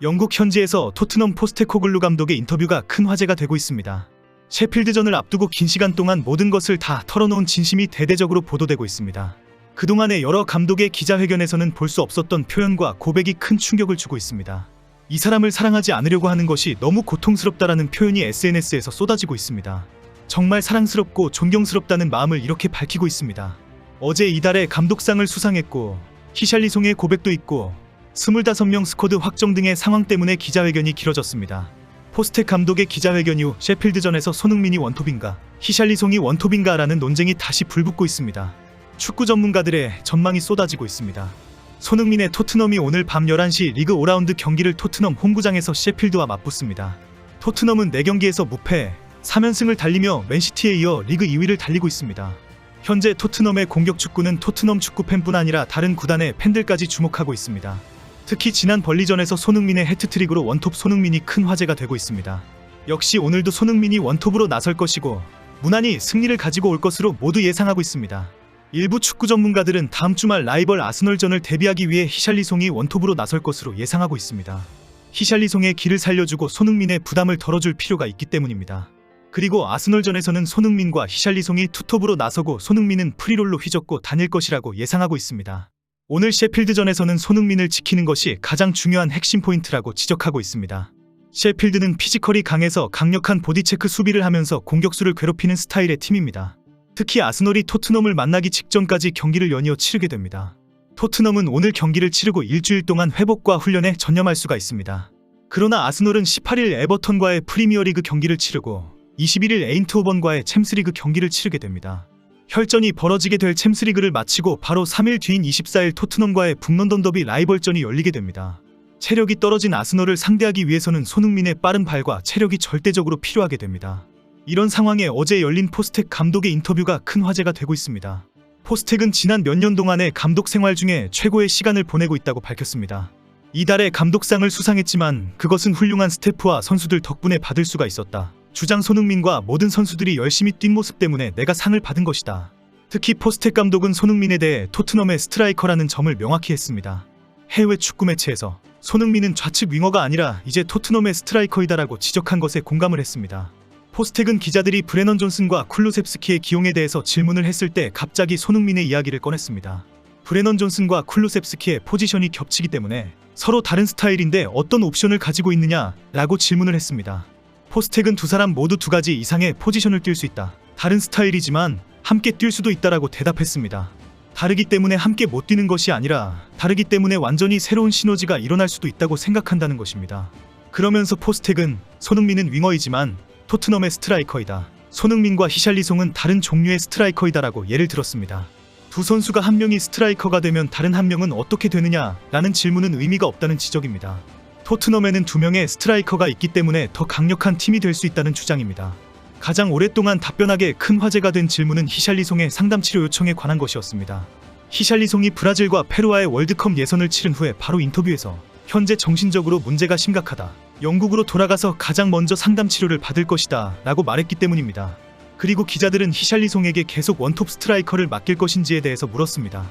영국 현지에서 토트넘 포스테코글루 감독의 인터뷰가 큰 화제가 되고 있습니다. 셰필드전을 앞두고 긴 시간 동안 모든 것을 다 털어놓은 진심이 대대적으로 보도되고 있습니다. 그동안의 여러 감독의 기자회견에서는 볼 수 없었던 표현과 고백이 큰 충격을 주고 있습니다. 이 사람을 사랑하지 않으려고 하는 것이 너무 고통스럽다라는 표현이 SNS에서 쏟아지고 있습니다. 정말 사랑스럽고 존경스럽다는 마음을 이렇게 밝히고 있습니다. 어제 이달에 감독상을 수상했고 히샬리송의 고백도 있고 25명 스쿼드 확정 등의 상황 때문에 기자회견이 길어졌습니다. 포스텍 감독의 기자회견 이후 셰필드전에서 손흥민이 원톱인가 히샬리송이 원톱인가라는 논쟁이 다시 불붙고 있습니다. 축구 전문가들의 전망이 쏟아지고 있습니다. 손흥민의 토트넘이 오늘 밤 11시 리그 5라운드 경기를 토트넘 홈구장에서 셰필드와 맞붙습니다. 토트넘은 4경기에서 무패, 3연승을 달리며 맨시티에 이어 리그 2위를 달리고 있습니다. 현재 토트넘의 공격 축구는 토트넘 축구 팬뿐 아니라 다른 구단의 팬들까지 주목하고 있습니다. 특히 지난 벌리전에서 손흥민의 해트트릭으로 원톱 손흥민이 큰 화제가 되고 있습니다. 역시 오늘도 손흥민이 원톱으로 나설 것이고 무난히 승리를 가지고 올 것으로 모두 예상하고 있습니다. 일부 축구 전문가들은 다음 주말 라이벌 아스널전을 대비하기 위해 히샬리송이 원톱으로 나설 것으로 예상하고 있습니다. 히샬리송의 길을 살려주고 손흥민의 부담을 덜어줄 필요가 있기 때문입니다. 그리고 아스널전에서는 손흥민과 히샬리송이 투톱으로 나서고 손흥민은 프리롤로 휘젓고 다닐 것이라고 예상하고 있습니다. 오늘 셰필드전에서는 손흥민을 지키는 것이 가장 중요한 핵심 포인트라고 지적하고 있습니다. 셰필드는 피지컬이 강해서 강력한 보디체크 수비를 하면서 공격수를 괴롭히는 스타일의 팀입니다. 특히 아스널이 토트넘을 만나기 직전까지 경기를 연이어 치르게 됩니다. 토트넘은 오늘 경기를 치르고 일주일 동안 회복과 훈련에 전념할 수가 있습니다. 그러나 아스널은 18일 에버턴과의 프리미어리그 경기를 치르고 21일 에인트호번과의 챔스리그 경기를 치르게 됩니다. 혈전이 벌어지게 될 챔스리그를 마치고 바로 3일 뒤인 24일 토트넘과의 북런던 더비 라이벌전이 열리게 됩니다. 체력이 떨어진 아스널을 상대하기 위해서는 손흥민의 빠른 발과 체력이 절대적으로 필요하게 됩니다. 이런 상황에 어제 열린 포스텍 감독의 인터뷰가 큰 화제가 되고 있습니다. 포스텍은 지난 몇 년 동안의 감독 생활 중에 최고의 시간을 보내고 있다고 밝혔습니다. 이달에 감독상을 수상했지만 그것은 훌륭한 스태프와 선수들 덕분에 받을 수가 있었다. 주장 손흥민과 모든 선수들이 열심히 뛴 모습 때문에 내가 상을 받은 것이다. 특히 포스텍 감독은 손흥민에 대해 토트넘의 스트라이커라는 점을 명확히 했습니다. 해외 축구 매체에서 손흥민은 좌측 윙어가 아니라 이제 토트넘의 스트라이커이다라고 지적한 것에 공감을 했습니다. 포스텍은 기자들이 브레넌 존슨과 쿨루셉스키의 기용에 대해서 질문을 했을 때 갑자기 손흥민의 이야기를 꺼냈습니다. 브레넌 존슨과 쿨루셉스키의 포지션이 겹치기 때문에 서로 다른 스타일인데 어떤 옵션을 가지고 있느냐라고 질문을 했습니다. 포스텍은 두 사람 모두 두 가지 이상의 포지션을 뛸 수 있다. 다른 스타일이지만 함께 뛸 수도 있다라고 대답했습니다. 다르기 때문에 함께 못 뛰는 것이 아니라 다르기 때문에 완전히 새로운 시너지가 일어날 수도 있다고 생각한다는 것입니다. 그러면서 포스텍은 손흥민은 윙어이지만 토트넘의 스트라이커이다. 손흥민과 히샬리송은 다른 종류의 스트라이커이다라고 예를 들었습니다. 두 선수가 한 명이 스트라이커가 되면 다른 한 명은 어떻게 되느냐라는 질문은 의미가 없다는 지적입니다. 토트넘에는 두 명의 스트라이커가 있기 때문에 더 강력한 팀이 될 수 있다는 주장입니다. 가장 오랫동안 답변하게 큰 화제가 된 질문은 히샬리송의 상담 치료 요청에 관한 것이었습니다. 히샬리송이 브라질과 페루와의 월드컵 예선을 치른 후에 바로 인터뷰에서 현재 정신적으로 문제가 심각하다. 영국으로 돌아가서 가장 먼저 상담 치료를 받을 것이다. 라고 말했기 때문입니다. 그리고 기자들은 히샬리송에게 계속 원톱 스트라이커를 맡길 것인지에 대해서 물었습니다.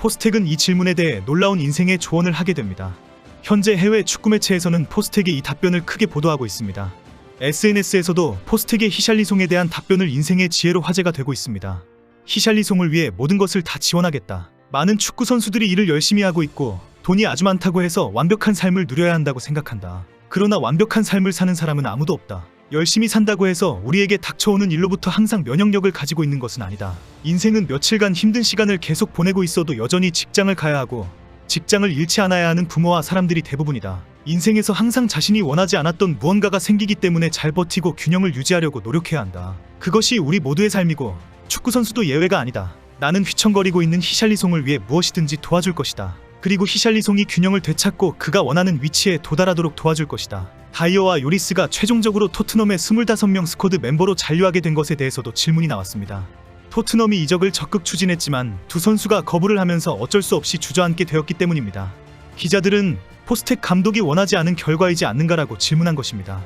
포스텍은 이 질문에 대해 놀라운 인생의 조언을 하게 됩니다. 현재 해외 축구 매체에서는 포스텍의 이 답변을 크게 보도하고 있습니다. SNS에서도 포스텍의 히샬리송에 대한 답변을 인생의 지혜로 화제가 되고 있습니다. 히샬리송을 위해 모든 것을 다 지원하겠다. 많은 축구 선수들이 일을 열심히 하고 있고 돈이 아주 많다고 해서 완벽한 삶을 누려야 한다고 생각한다. 그러나 완벽한 삶을 사는 사람은 아무도 없다. 열심히 산다고 해서 우리에게 닥쳐오는 일로부터 항상 면역력을 가지고 있는 것은 아니다. 인생은 며칠간 힘든 시간을 계속 보내고 있어도 여전히 직장을 가야 하고 직장을 잃지 않아야 하는 부모와 사람들이 대부분이다. 인생에서 항상 자신이 원하지 않았던 무언가가 생기기 때문에 잘 버티고 균형을 유지하려고 노력해야 한다. 그것이 우리 모두의 삶이고 축구 선수도 예외가 아니다. 나는 휘청거리고 있는 히샬리송을 위해 무엇이든지 도와줄 것이다. 그리고 히샬리송이 균형을 되찾고 그가 원하는 위치에 도달하도록 도와줄 것이다. 다이어와 요리스가 최종적으로 토트넘의 25명 스쿼드 멤버로 잔류하게 된 것에 대해서도 질문이 나왔습니다. 토트넘이 이적을 적극 추진했지만 두 선수가 거부를 하면서 어쩔 수 없이 주저앉게 되었기 때문입니다. 기자들은 포스텍 감독이 원하지 않은 결과이지 않는가라고 질문한 것입니다.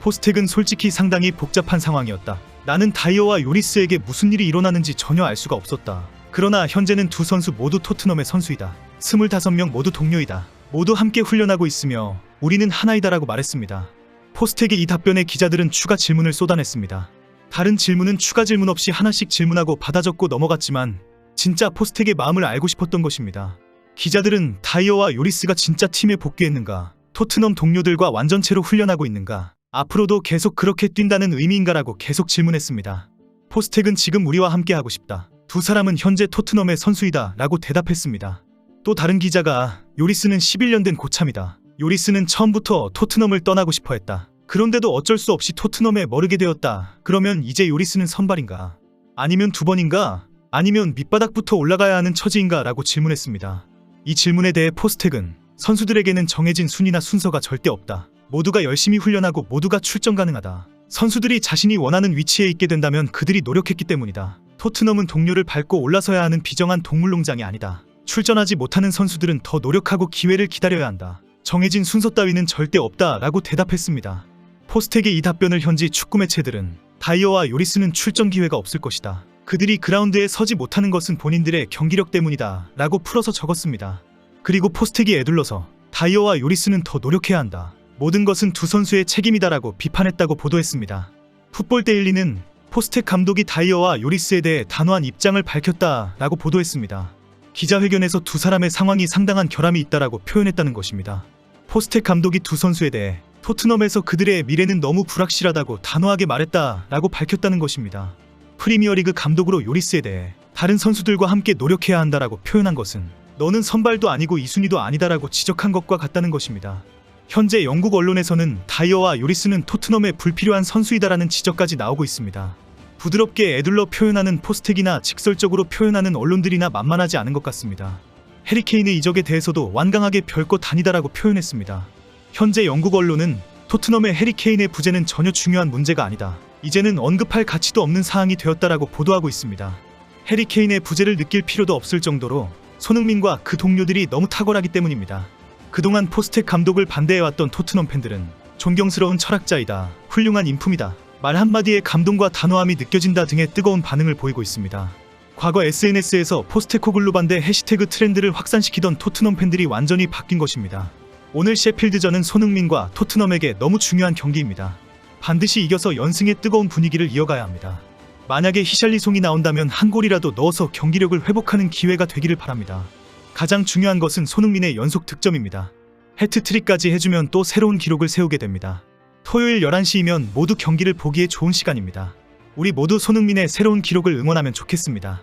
포스텍은 솔직히 상당히 복잡한 상황이었다. 나는 다이어와 요리스에게 무슨 일이 일어나는지 전혀 알 수가 없었다. 그러나 현재는 두 선수 모두 토트넘의 선수이다. 25명 모두 동료이다. 모두 함께 훈련하고 있으며 우리는 하나이다라고 말했습니다. 포스텍의 이 답변에 기자들은 추가 질문을 쏟아냈습니다. 다른 질문은 추가 질문 없이 하나씩 질문하고 받아 적고 넘어갔지만 진짜 포스텍의 마음을 알고 싶었던 것입니다. 기자들은 다이어와 요리스가 진짜 팀에 복귀했는가, 토트넘 동료들과 완전체로 훈련하고 있는가, 앞으로도 계속 그렇게 뛴다는 의미인가라고 계속 질문했습니다. 포스텍은 지금 우리와 함께 하고 싶다. 두 사람은 현재 토트넘의 선수이다 라고 대답했습니다. 또 다른 기자가 요리스는 11년 된 고참이다. 요리스는 처음부터 토트넘을 떠나고 싶어 했다. 그런데도 어쩔 수 없이 토트넘에 머르게 되었다. 그러면 이제 요리스는 선발인가? 아니면 두 번인가? 아니면 밑바닥부터 올라가야 하는 처지인가? 라고 질문했습니다. 이 질문에 대해 포스텍은 선수들에게는 정해진 순위나 순서가 절대 없다. 모두가 열심히 훈련하고 모두가 출전 가능하다. 선수들이 자신이 원하는 위치에 있게 된다면 그들이 노력했기 때문이다. 토트넘은 동료를 밟고 올라서야 하는 비정한 동물농장이 아니다. 출전하지 못하는 선수들은 더 노력하고 기회를 기다려야 한다. 정해진 순서 따위는 절대 없다 라고 대답했습니다. 포스텍의 이 답변을 현지 축구 매체들은 다이어와 요리스는 출전 기회가 없을 것이다. 그들이 그라운드에 서지 못하는 것은 본인들의 경기력 때문이다. 라고 풀어서 적었습니다. 그리고 포스텍이 애둘러서 다이어와 요리스는 더 노력해야 한다. 모든 것은 두 선수의 책임이다라고 비판했다고 보도했습니다. 풋볼 데일리는 포스텍 감독이 다이어와 요리스에 대해 단호한 입장을 밝혔다라고 보도했습니다. 기자회견에서 두 사람의 상황이 상당한 결함이 있다라고 표현했다는 것입니다. 포스텍 감독이 두 선수에 대해 토트넘에서 그들의 미래는 너무 불확실하다고 단호하게 말했다라고 밝혔다는 것입니다. 프리미어리그 감독으로 요리스에 대해 다른 선수들과 함께 노력해야 한다라고 표현한 것은 너는 선발도 아니고 이순위도 아니다라고 지적한 것과 같다는 것입니다. 현재 영국 언론에서는 다이어와 요리스는 토트넘에 불필요한 선수이다라는 지적까지 나오고 있습니다. 부드럽게 애둘러 표현하는 포스텍이나 직설적으로 표현하는 언론들이나 만만하지 않은 것 같습니다. 해리케인의 이적에 대해서도 완강하게 별것 아니다라고 표현했습니다. 현재 영국 언론은 토트넘의 해리케인의 부재는 전혀 중요한 문제가 아니다. 이제는 언급할 가치도 없는 사항이 되었다라고 보도하고 있습니다. 해리케인의 부재를 느낄 필요도 없을 정도로 손흥민과 그 동료들이 너무 탁월하기 때문입니다. 그동안 포스텍 감독을 반대해왔던 토트넘 팬들은 존경스러운 철학자이다. 훌륭한 인품이다. 말 한마디에 감동과 단호함이 느껴진다 등의 뜨거운 반응을 보이고 있습니다. 과거 SNS에서 포스테코글루 반대 해시태그 트렌드를 확산시키던 토트넘 팬들이 완전히 바뀐 것입니다. 오늘 셰필드전은 손흥민과 토트넘에게 너무 중요한 경기입니다. 반드시 이겨서 연승의 뜨거운 분위기를 이어가야 합니다. 만약에 히샬리송이 나온다면 한 골이라도 넣어서 경기력을 회복하는 기회가 되기를 바랍니다. 가장 중요한 것은 손흥민의 연속 득점입니다. 해트트릭까지 해주면 또 새로운 기록을 세우게 됩니다. 토요일 11시이면 모두 경기를 보기에 좋은 시간입니다. 우리 모두 손흥민의 새로운 기록을 응원하면 좋겠습니다.